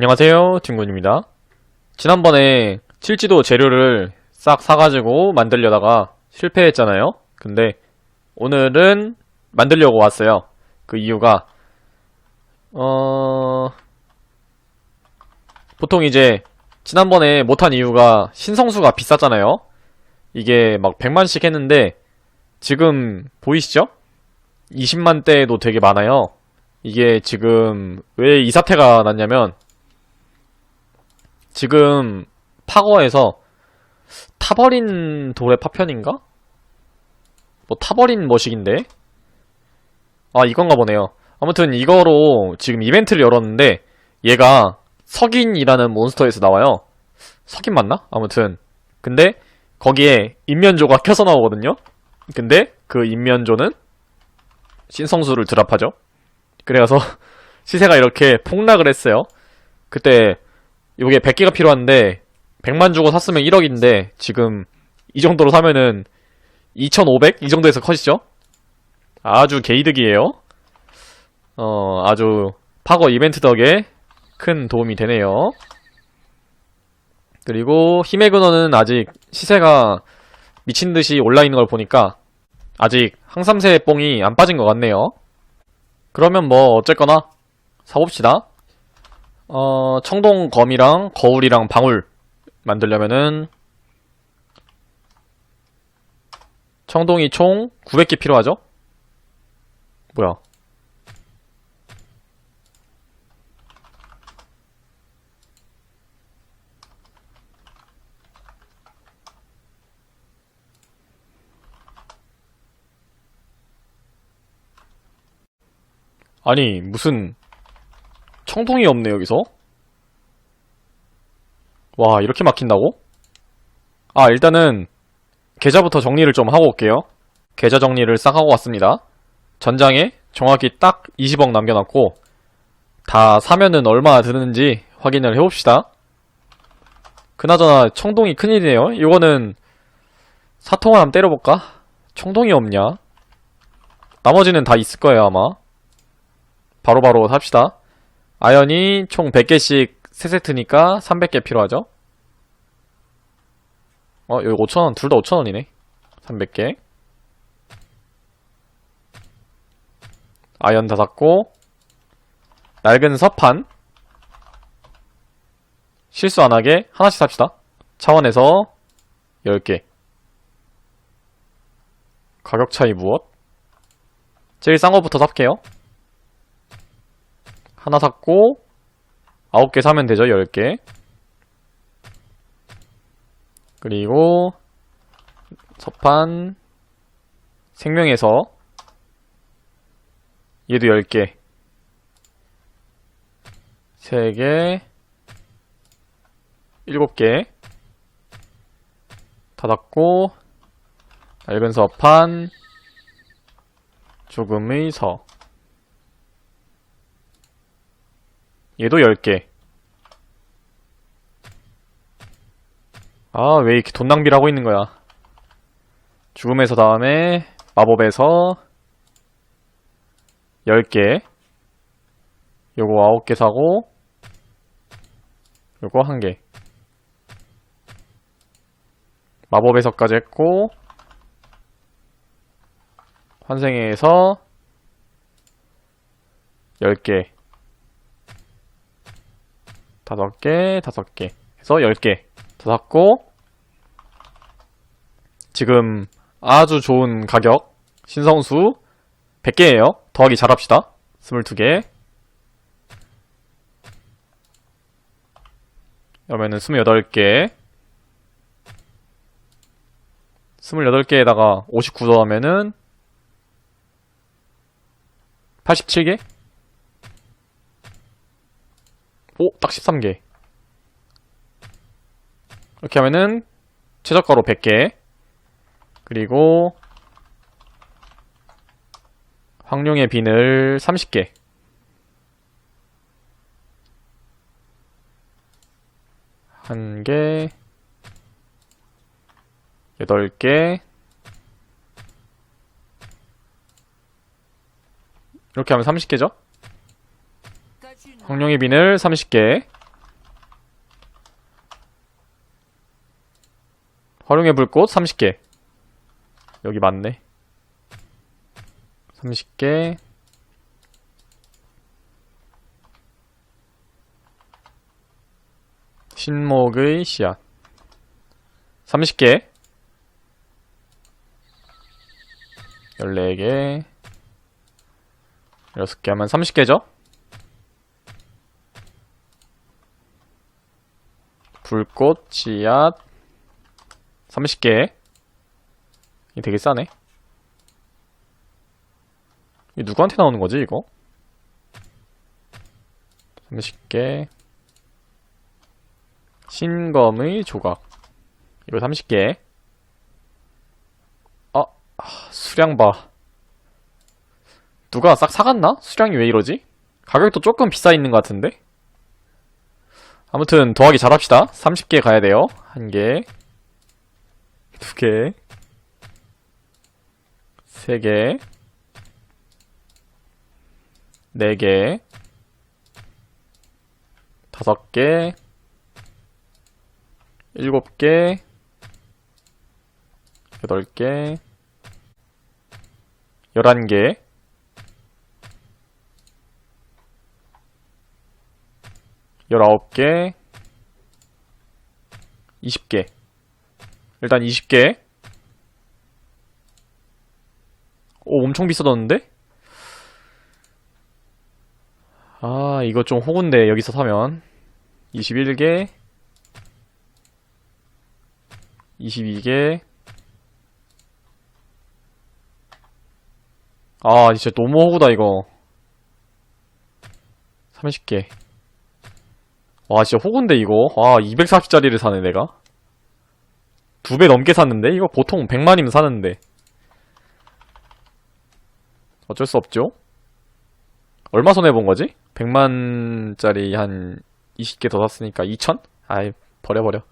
안녕하세요, 딩군입니다. 지난번에 칠지도 재료를 싹 사가지고 만들려다가 실패했잖아요. 근데 오늘은 만들려고 왔어요. 그 이유가 어 보통 이제 지난번에 못한 이유가 신성수가 비쌌잖아요. 이게 막 100만씩 했는데 지금 보이시죠? 20만대도 되게 많아요. 이게 지금 왜 이 사태가 났냐면 지금 파거에서 타버린 돌의 파편인가? 뭐 타버린 머식인데? 아 이건가 보네요. 아무튼 이거로 지금 이벤트를 열었는데 얘가 석인이라는 몬스터에서 나와요. 석인 맞나? 아무튼 근데 거기에 인면조가 켜서 나오거든요. 근데 그 인면조는 신성수를 드랍하죠. 그래서 시세가 이렇게 폭락을 했어요. 그때 이게 100개가 필요한데 100만 주고 샀으면 1억인데 지금 이 정도로 사면은 2,500? 이 정도에서 컷이죠? 아주 개이득이에요. 어, 아주 파거 이벤트 덕에 큰 도움이 되네요. 그리고 힘의 근원은 아직 시세가 미친 듯이 올라 있는 걸 보니까 아직 항삼세 뽕이 안 빠진 것 같네요. 그러면 뭐 어쨌거나 사봅시다. 어, 청동 검이랑 거울이랑 방울 만들려면은 청동이 총 900개 필요하죠? 뭐야? 아니, 무슨 청동이 없네, 여기서? 와, 이렇게 막힌다고? 아, 일단은, 계좌부터 정리를 좀 하고 올게요. 계좌 정리를 싹 하고 왔습니다. 전장에 정확히 딱 20억 남겨놨고, 다 사면은 얼마나 드는지 확인을 해봅시다. 그나저나, 청동이 큰일이네요. 이거는, 사통을 한번 때려볼까? 청동이 없냐? 나머지는 다 있을 거예요, 아마. 바로바로 삽시다. 아연이 총 100개씩 3세트니까 300개 필요하죠? 어, 여기 5천원, 둘 다 5천원이네. 300개. 아연 다 샀고, 낡은 서판. 실수 안 하게 하나씩 삽시다. 차원에서 10개. 가격 차이 무엇? 제일 싼 거부터 삽게요. 하나 샀고 9개 사면 되죠 10개. 그리고 서판 생명에서 얘도 10개. 3개 7개. 닫았고 얇은 서판 조금의 서 얘도 10개. 아, 왜 이렇게 돈 낭비를 하고 있는 거야. 죽음에서 다음에 마법에서 10개. 요거 9개 사고 요거 1개. 마법에서까지 했고 환생에서 10개. 다섯 개, 다섯 개. 해서 열 개. 더 샀고 지금 아주 좋은 가격. 신성수 100개예요. 더하기 잘합시다. 22개. 그러면은 28개. 28개에다가 59 더하면은 87개? 오, 딱 13개. 이렇게 하면은 최저가로 100개. 그리고 황룡의 비늘 30개. 한 개, 여덟 개, 이렇게 하면 30개죠? 공룡의 비늘 30개. 활용의 불꽃 30개. 여기 맞네. 30개. 신목의 씨앗. 30개. 14개. 6개 하면 30개죠? 불꽃, 씨앗, 30개. 이게 되게 싸네. 이 누구한테 나오는 거지, 이거? 30개. 신검의 조각. 이거 30개. 아, 아, 수량 봐. 누가 싹 사갔나? 수량이 왜 이러지? 가격도 조금 비싸 있는 것 같은데? 아무튼 더하기 잘합시다. 30개 가야 돼요. 한 개, 두 개, 세 개, 네 개, 다섯 개, 일곱 개, 여덟 개, 열한 개, 열아홉 개, 20개. 일단 20개. 오, 엄청 비싸졌는데? 아, 이거 좀 호구인데, 여기서 사면. 21개. 22개. 아, 진짜 너무 호구다, 이거. 30개. 와, 진짜 호구인데, 이거. 와, 240짜리를 사네, 내가. 두 배 넘게 샀는데? 이거 보통 100만이면 사는데. 어쩔 수 없죠? 얼마 손해본 거지? 100만짜리 한 20개 더 샀으니까 2천? 아이, 버려버려.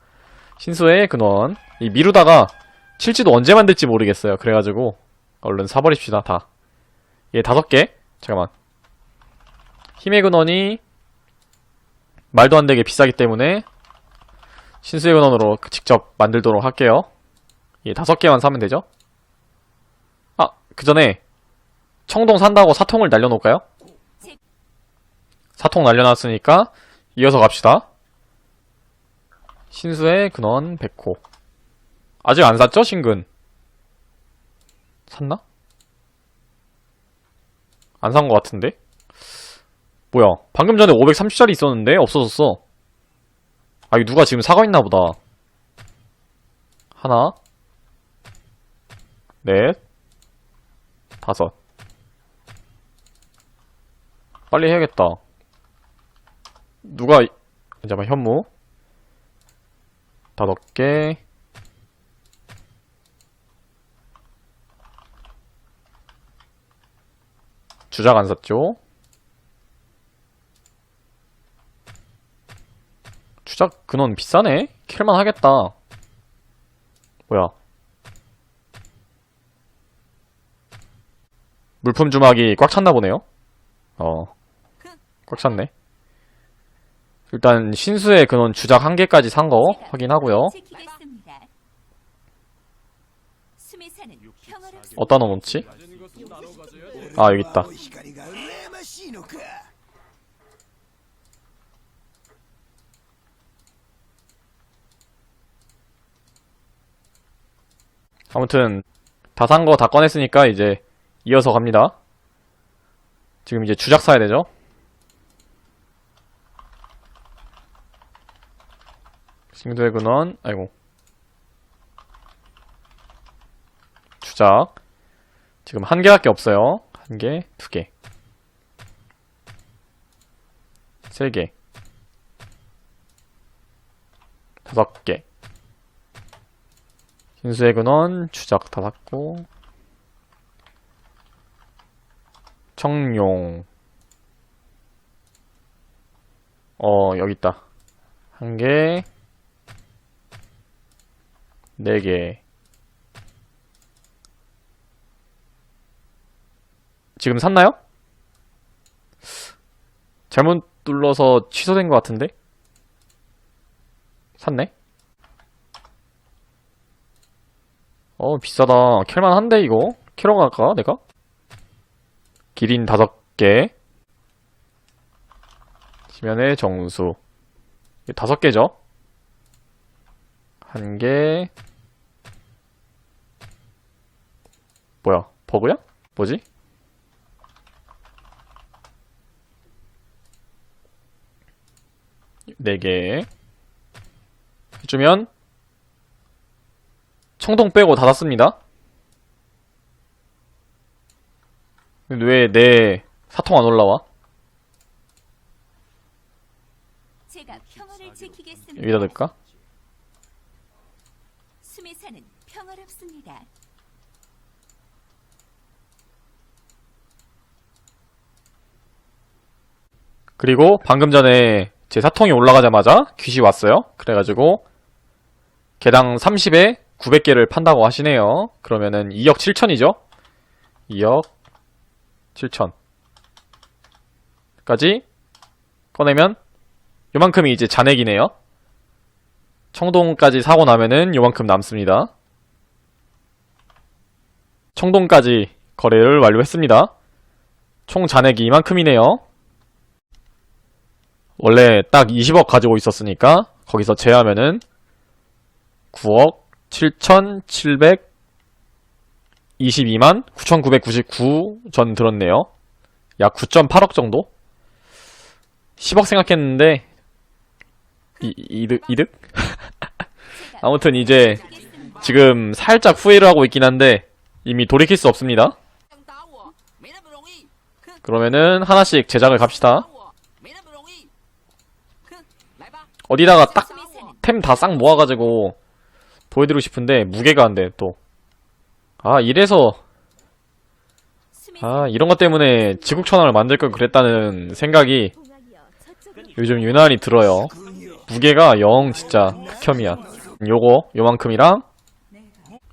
신수의 근원. 이 미루다가 칠지도 언제 만들지 모르겠어요. 그래가지고, 얼른 사버립시다, 다. 얘 다섯 개? 잠깐만. 힘의 근원이 말도 안 되게 비싸기 때문에 신수의 근원으로 직접 만들도록 할게요. 예, 다섯 개만 사면 되죠? 아, 그 전에 청동 산다고 사통을 날려놓을까요? 사통 날려놨으니까 이어서 갑시다. 신수의 근원 100호. 아직 안 샀죠, 신근? 샀나? 안 산 것 같은데? 뭐야, 방금 전에 530짜리 있었는데 없어졌어. 아, 이거 누가 지금 사가 있나 보다. 하나, 넷, 다섯. 빨리 해야겠다. 누가, 이- 잠깐만, 현무. 다섯 개. 주작 안 샀죠? 주작 근원 비싸네? 킬만 하겠다. 뭐야. 물품 주막이 꽉 찼나 보네요? 어. 꽉 찼네. 일단 신수의 근원 주작 한 개까지 산 거 확인하고요. 어디다 넣어놓지? 아 여기 있다. 아무튼 다 산 거 다 꺼냈으니까 이제 이어서 갑니다. 지금 이제 주작 사야 되죠? 싱두의 근원, 아이고. 주작. 지금 한 개밖에 없어요. 한 개, 두 개. 세 개. 다섯 개. 신수의 근원, 주작 다 샀고. 청룡. 어, 여기 있다. 한 개. 네 개. 지금 샀나요? 잘못 눌러서 취소된 것 같은데? 샀네? 어, 비싸다. 캘만한데, 이거? 캐러 갈까, 내가? 기린 다섯 개. 지면의 정수. 다섯 개죠? 한 개. 뭐야, 버그야? 뭐지? 네 개. 해주면, 청동 빼고 닫았습니다. 왜 내 사통 안 올라와? 제가 평화를 지키겠습니다. 여기다 넣을까? 수메사는 평화롭습니다. 그리고 방금 전에 제 사통이 올라가자마자 귀시 왔어요. 그래가지고 개당 30에 900개를 판다고 하시네요. 그러면은 2억 7천이죠? 2억 7천 까지 꺼내면 요만큼이 이제 잔액이네요. 청동까지 사고 나면은 요만큼 남습니다. 청동까지 거래를 완료했습니다. 총 잔액이 이만큼이네요. 원래 딱 20억 가지고 있었으니까 거기서 제하면은 9억 7,722만 9,999전 들었네요. 약 9.8억 정도? 10억 생각했는데 이, 이득? 이득? 아무튼 이제 지금 살짝 후회를 하고 있긴 한데 이미 돌이킬 수 없습니다. 그러면은 하나씩 제작을 갑시다. 어디다가 딱 템 다 싹 모아가지고 보여드리고 싶은데 무게가 안 돼 또. 아 이래서 아 이런 것 때문에 지국천왕을 만들 걸 그랬다는 생각이 요즘 유난히 들어요. 무게가 영 진짜 극혐이야. 요거 요만큼이랑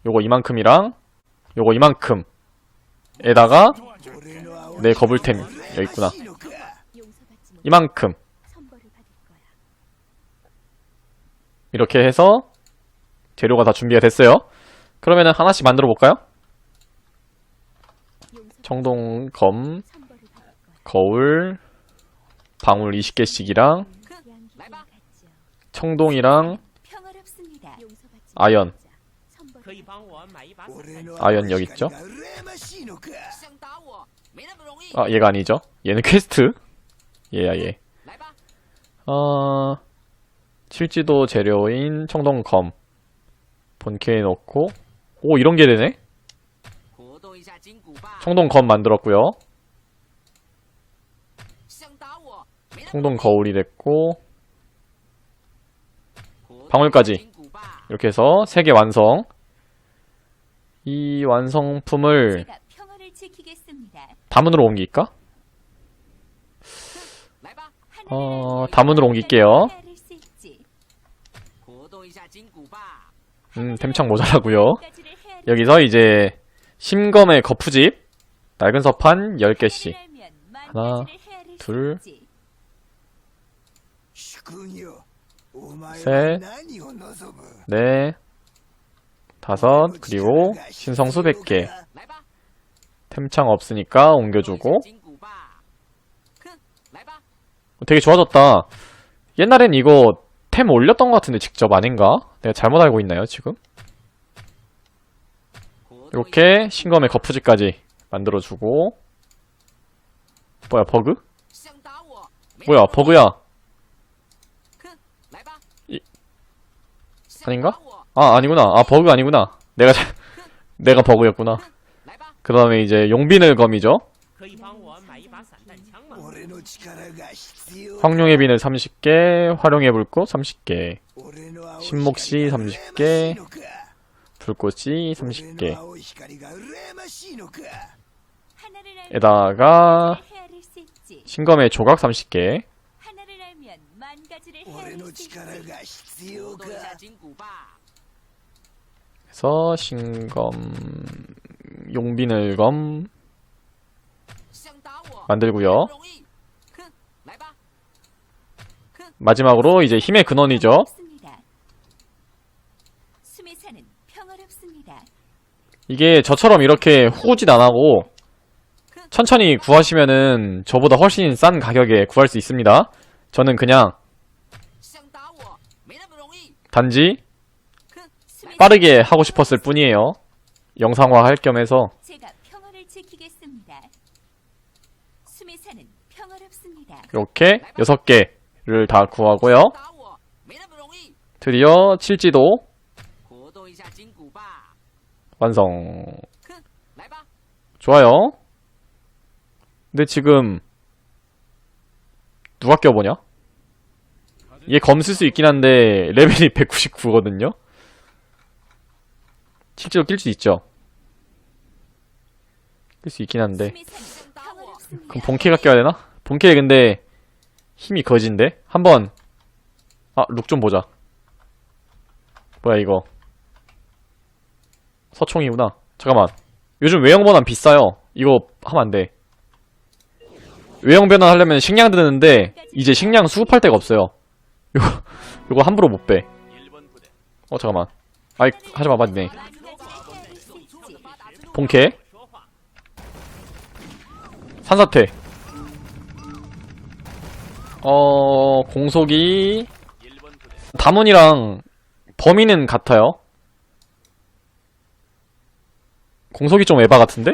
요거 이만큼이랑 요거 이만큼 에다가 내 거불템 여기 있구나. 이만큼. 이렇게 해서 재료가 다 준비가 됐어요. 그러면은 하나씩 만들어 볼까요? 청동, 검, 거울, 방울 20개씩이랑 청동이랑 아연 아연 여기 있죠? 아 얘가 아니죠? 얘는 퀘스트 얘야 얘 어... 실지도 재료인 청동검 본캐에 넣고. 오 이런 게 되네? 청동 건 만들었고요. 청동 거울이 됐고. 방울까지. 이렇게 해서 3개 완성. 이 완성품을 다문으로 옮길까? 어, 다문으로 옮길게요. 음, 템창 모자라고요 여기서 이제 심검의 거푸집 낡은 서판 10개씩 하나 둘 셋, 넷, 네, 다섯, 그리고 신성수 100개. 템창 없으니까 옮겨주고. 어, 되게 좋아졌다. 옛날엔 이거 템 올렸던 것 같은데 직접 아닌가? 내가 잘못 알고 있나요 지금? 이렇게 신검의 거푸집까지 만들어주고 뭐야 버그? 뭐야 버그야 이... 아닌가? 아 아니구나 아 버그 아니구나 내가 내가 버그였구나 그 다음에 이제 용빈을 검이죠 그 황룡의 비는 30개, 활용해 불꽃 30개, 신목시 30개, 불꽃이 30개. 에다가 신검의 조각 30개. 그래서 신검 용비늘검 만들고요. 마지막으로 이제 힘의 근원이죠. 이게 저처럼 이렇게 후구진 안하고 천천히 구하시면은 저보다 훨씬 싼 가격에 구할 수 있습니다. 저는 그냥 단지 빠르게 하고 싶었을 뿐이에요. 영상화 할 겸해서 이렇게 6개 를 다 구하고요. 드디어 칠지도 완성. 좋아요. 근데 지금 누가 껴보냐? 얘 검쓸 수 있긴 한데 레벨이 199거든요? 실제로 낄 수 있죠? 낄 수 있긴 한데 그럼 본캐가 껴야 되나? 본캐 근데 힘이 거진데 한번 아 룩 좀 보자. 뭐야 이거 서총이구나. 잠깐만. 요즘 외형 변환 비싸요. 이거 하면 안 돼. 외형 변환 하려면 식량 드는데 이제 식량 수급할 데가 없어요. 요거 요거 함부로 못 빼. 어 잠깐만. 아이 하지 마 맞네. 본캐 산사태. 어 공속이 다문이랑 범위는 같아요. 공속이 좀 에바 같은데?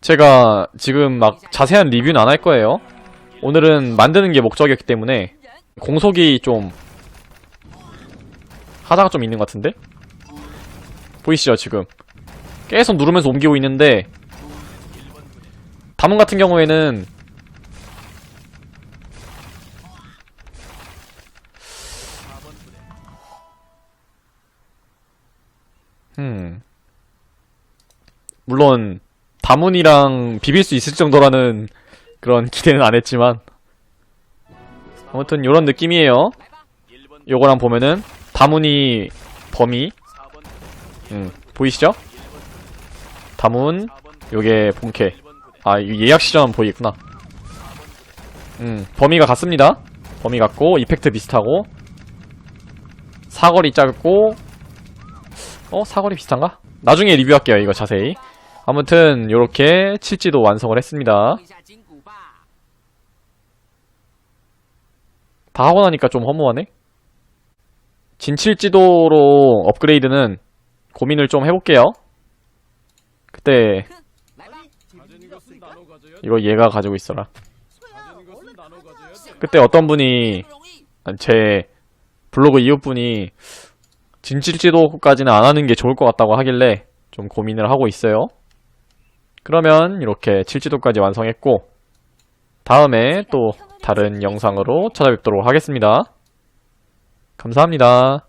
제가 지금 막 자세한 리뷰는 안 할 거예요. 오늘은 만드는 게 목적이었기 때문에 공속이 좀 하다가 좀 있는 것 같은데? 보이시죠 지금? 계속 누르면서 옮기고 있는데 다문 같은 경우에는 음 물론 다문이랑 비빌 수 있을 정도라는 그런 기대는 안 했지만 아무튼 요런 느낌이에요 요거랑 보면은 다문이 범위 음 보이시죠? 다문 요게 본캐 아, 이 예약 시점 보이겠구나. 음, 범위가 같습니다. 범위 같고, 이펙트 비슷하고, 사거리 짧고, 어? 사거리 비슷한가? 나중에 리뷰할게요 이거 자세히 아무튼 요렇게 칠지도 완성을 했습니다 다 하고 나니까 좀 허무하네 진칠지도로 업그레이드는 고민을 좀 해볼게요 그때 이거 얘가 가지고 있어라 그때 어떤 분이 제 블로그 이웃분이 진실지도까지는 안 하는 게 좋을 것 같다고 하길래 좀 고민을 하고 있어요. 그러면 이렇게 칠지도까지 완성했고 다음에 또 다른 영상으로 찾아뵙도록 하겠습니다. 감사합니다.